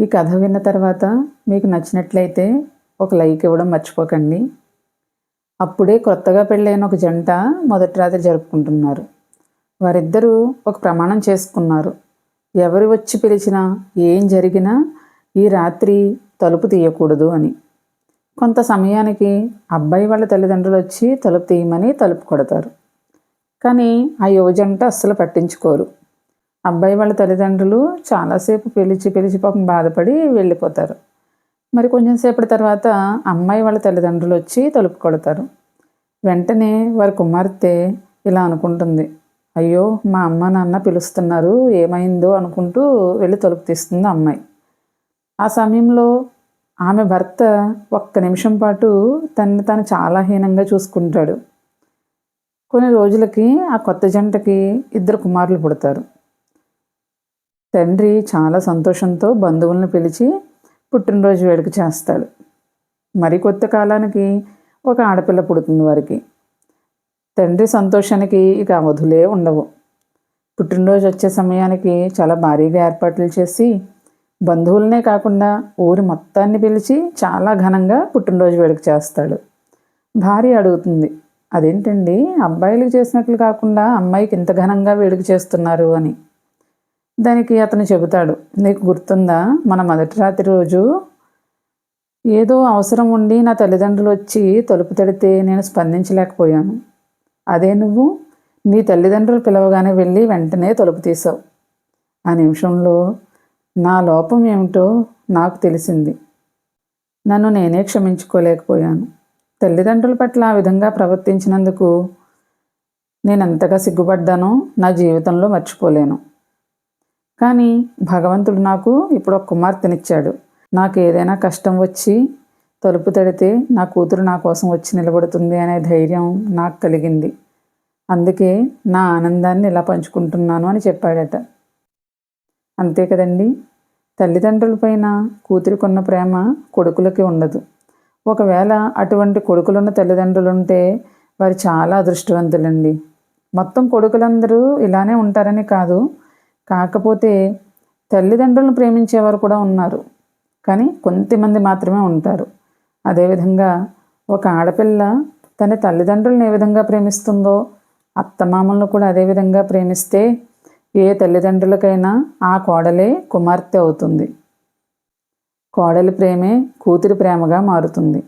ఈ కథ విన్న తర్వాత మీకు నచ్చినట్లయితే ఒక లైక్ ఇవ్వడం మర్చిపోకండి. అప్పుడే కొత్తగా పెళ్ళైన ఒక జంట మొదటి రాత్రి జరుపుకుంటున్నారు. వారిద్దరూ ఒక ప్రమాణం చేసుకున్నారు. ఎవరు వచ్చి పిలిచినా ఏం జరిగినా ఈ రాత్రి తలుపు తీయకూడదు అని. కొంత సమయానికి అబ్బాయి వాళ్ళ తల్లిదండ్రులు వచ్చి తలుపు తీయమని తలుపు కొడతారు. కానీ ఆ యువజంట అస్సలు పట్టించుకోరు. అబ్బాయి వాళ్ళ తల్లిదండ్రులు చాలాసేపు పిలిచి పిలిచి పాపం బాధపడి వెళ్ళిపోతారు. మరి కొంచెం సేపటి తర్వాత అమ్మాయి వాళ్ళ తల్లిదండ్రులు వచ్చి తలుపు కొడతారు. వెంటనే వారి కుమార్తె ఇలా అనుకుంటుంది. అయ్యో మా అమ్మ నాన్న పిలుస్తున్నారు ఏమైందో అనుకుంటూ వెళ్ళి తలుపు తీస్తుంది అమ్మాయి. ఆ సమయంలో ఆమె భర్త ఒక్క నిమిషం పాటు తనని తాను చాలా హీనంగా చూసుకుంటాడు. కొన్ని రోజులకి ఆ కొత్త జంటకి ఇద్దరు కుమారులు పుడతారు. తండ్రి చాలా సంతోషంతో బంధువులను పిలిచి పుట్టినరోజు వేడుక చేస్తాడు. మరి కొత్త కాలానికి ఒక ఆడపిల్ల పుడుతుంది వారికి. తండ్రి సంతోషానికి ఇక అవధులే ఉండవు. పుట్టినరోజు వచ్చే సమయానికి చాలా భారీగా ఏర్పాట్లు చేసి బంధువులనే కాకుండా ఊరి మొత్తాన్ని పిలిచి చాలా ఘనంగా పుట్టినరోజు వేడుక చేస్తాడు. భార్య అడుగుతుంది అదేంటండి? అబ్బాయిలకు చేసినట్లు కాకుండా అమ్మాయికి ఇంత ఘనంగా వేడుక చేస్తున్నారు అని. దానికి అతను చెబుతాడు నీకు గుర్తుందా? మన మొదటి రాత్రి రోజు ఏదో అవసరం ఉండి నా తల్లిదండ్రులు వచ్చి తలుపు తడితే నేను స్పందించలేకపోయాను. అదే నువ్వు? నీ తల్లిదండ్రులు పిలవగానే వెళ్ళి వెంటనే తలుపు తీసావు ఆ నిమిషంలో నా లోపం ఏమిటో నాకు తెలిసింది. నన్ను నేనే క్షమించుకోలేకపోయాను. తల్లిదండ్రుల పట్ల ఆ విధంగా ప్రవర్తించినందుకు నేను ఎంతగా సిగ్గుపడ్డానో నా జీవితంలో మర్చిపోలేను. కానీ భగవంతుడు నాకు ఇప్పుడు ఒక కుమార్తెనిచ్చాడు. నాకు ఏదైనా కష్టం వచ్చి తలుపు తడితే నా కూతురు నా కోసం వచ్చి నిలబడుతుంది అనే ధైర్యం నాకు కలిగింది. అందుకే నా ఆనందాన్ని ఇలా పంచుకుంటున్నాను అని చెప్పాడట. అంతే కదండి? తల్లిదండ్రులపైన కూతురికున్న ప్రేమ కొడుకులకి ఉండదు. ఒకవేళ అటువంటి కొడుకులున్న తల్లిదండ్రులు ఉంటే వారు చాలా అదృష్టవంతులండి. మొత్తం కొడుకులందరూ ఇలానే ఉంటారని కాదు. కాకపోతే తల్లిదండ్రులను ప్రేమించేవారు కూడా ఉన్నారు. కానీ కొంతమంది మాత్రమే ఉంటారు. అదేవిధంగా ఒక ఆడపిల్ల తన తల్లిదండ్రులను ఏ విధంగా ప్రేమిస్తుందో అత్తమామలను కూడా అదే విధంగా ప్రేమిస్తే ఏ తల్లిదండ్రులకైనా ఆ కోడలే కుమార్తె అవుతుంది. కోడలి ప్రేమే కూతురి ప్రేమగా మారుతుంది.